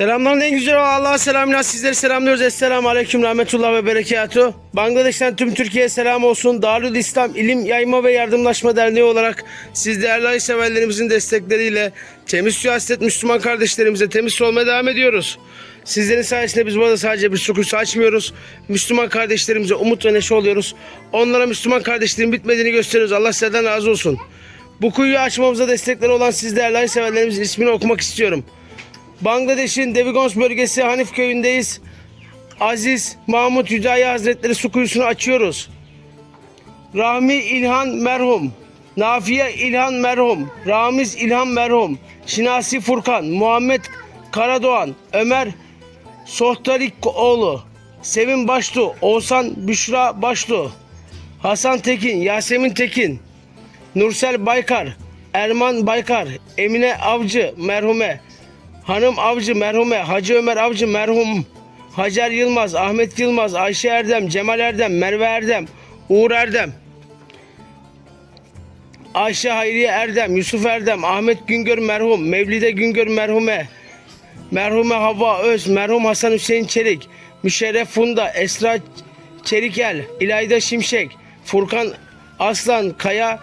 Selamların en güzel Allah'a selamlar. Sizleri selamlıyoruz. Esselamu Aleyküm Rahmetullah ve Berekatuhu. Bangladeş'ten tüm Türkiye'ye selam olsun. Darül İslam İlim Yayma ve Yardımlaşma Derneği olarak siz değerli ay severlerimizin destekleriyle temiz su hasret Müslüman kardeşlerimize temiz su olmaya devam ediyoruz. Sizlerin sayesinde biz burada sadece bir su kuyusu açmıyoruz. Müslüman kardeşlerimize umut ve neşe oluyoruz. Onlara Müslüman kardeşliğin bitmediğini gösteriyoruz. Allah sizlerden razı olsun. Bu kuyuyu açmamıza destekleri olan siz değerli ay severlerimizin ismini okumak istiyorum. Bangladeş'in Devigons bölgesi Hanif köyündeyiz. Aziz Mahmut Hüdayi Hazretleri su kuyusunu açıyoruz. Rahmi İlhan merhum. Nafiye İlhan merhum. Ramiz İlhan merhum. Şinasi Furkan. Muhammed Karadoğan. Ömer Sohtarikoğlu. Sevim Başlu. Oğuzhan Büşra Başlu. Hasan Tekin. Yasemin Tekin. Nursel Baykar, Erman Baykar, Emine Avcı merhume, Hanım Avcı merhume, Hacı Ömer Avcı merhum, Hacer Yılmaz, Ahmet Yılmaz, Ayşe Erdem, Cemal Erdem, Merve Erdem, Uğur Erdem, Ayşe Hayriye Erdem, Yusuf Erdem, Ahmet Güngör merhum, Mevlide Güngör merhume, merhume Havva Öz, merhum Hasan Hüseyin Çelik, Müşerref Funda, Esra Çelikel, İlayda Şimşek, Furkan Aslan Kaya,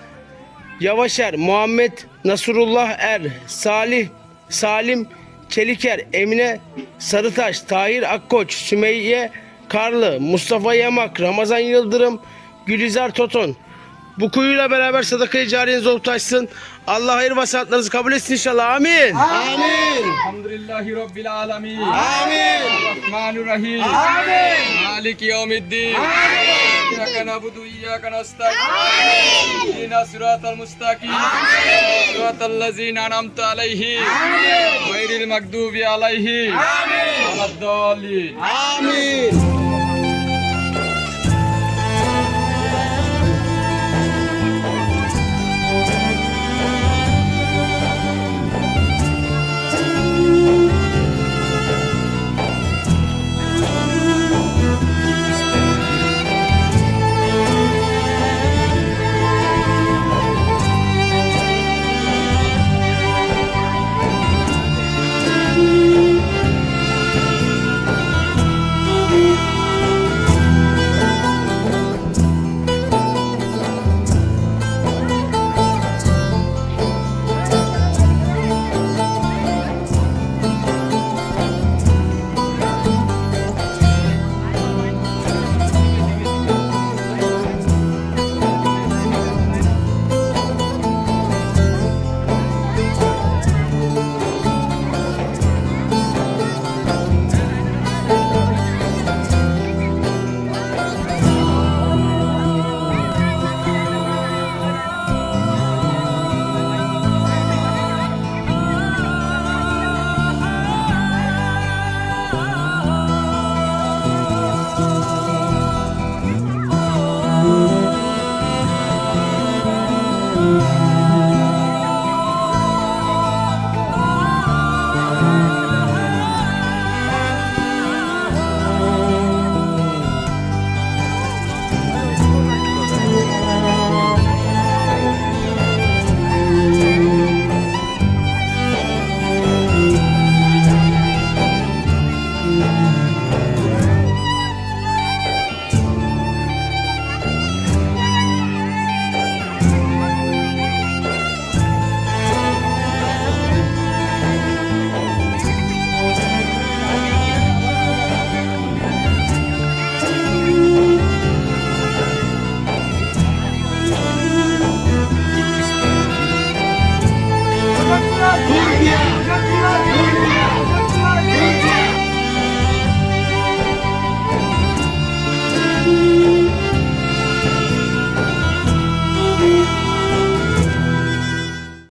Yavaşer, Muhammed Nasrullah Er, Salih, Salim Çeliker, Emine Sarıtaş, Tahir Akkoç, Sümeyye Karlı, Mustafa Yamak, Ramazan Yıldırım, Gülizar Toton. Bu kuyuyla beraber sadakayı cariyeniz olup taşsın. Allah hayır vasatlarınızı kabul etsin inşallah. Amin. Amin. Alhamdulillahi Rabbil Alamin. Amin. Rahmanirrahim. Amin. Malik Yevmiddin. Amin. إياك نعبد وإياك نستعين اهدنا صراط المستقيم صراط الذين أنعمت عليهم غير المغضوب عليهم ولا الضالين آمين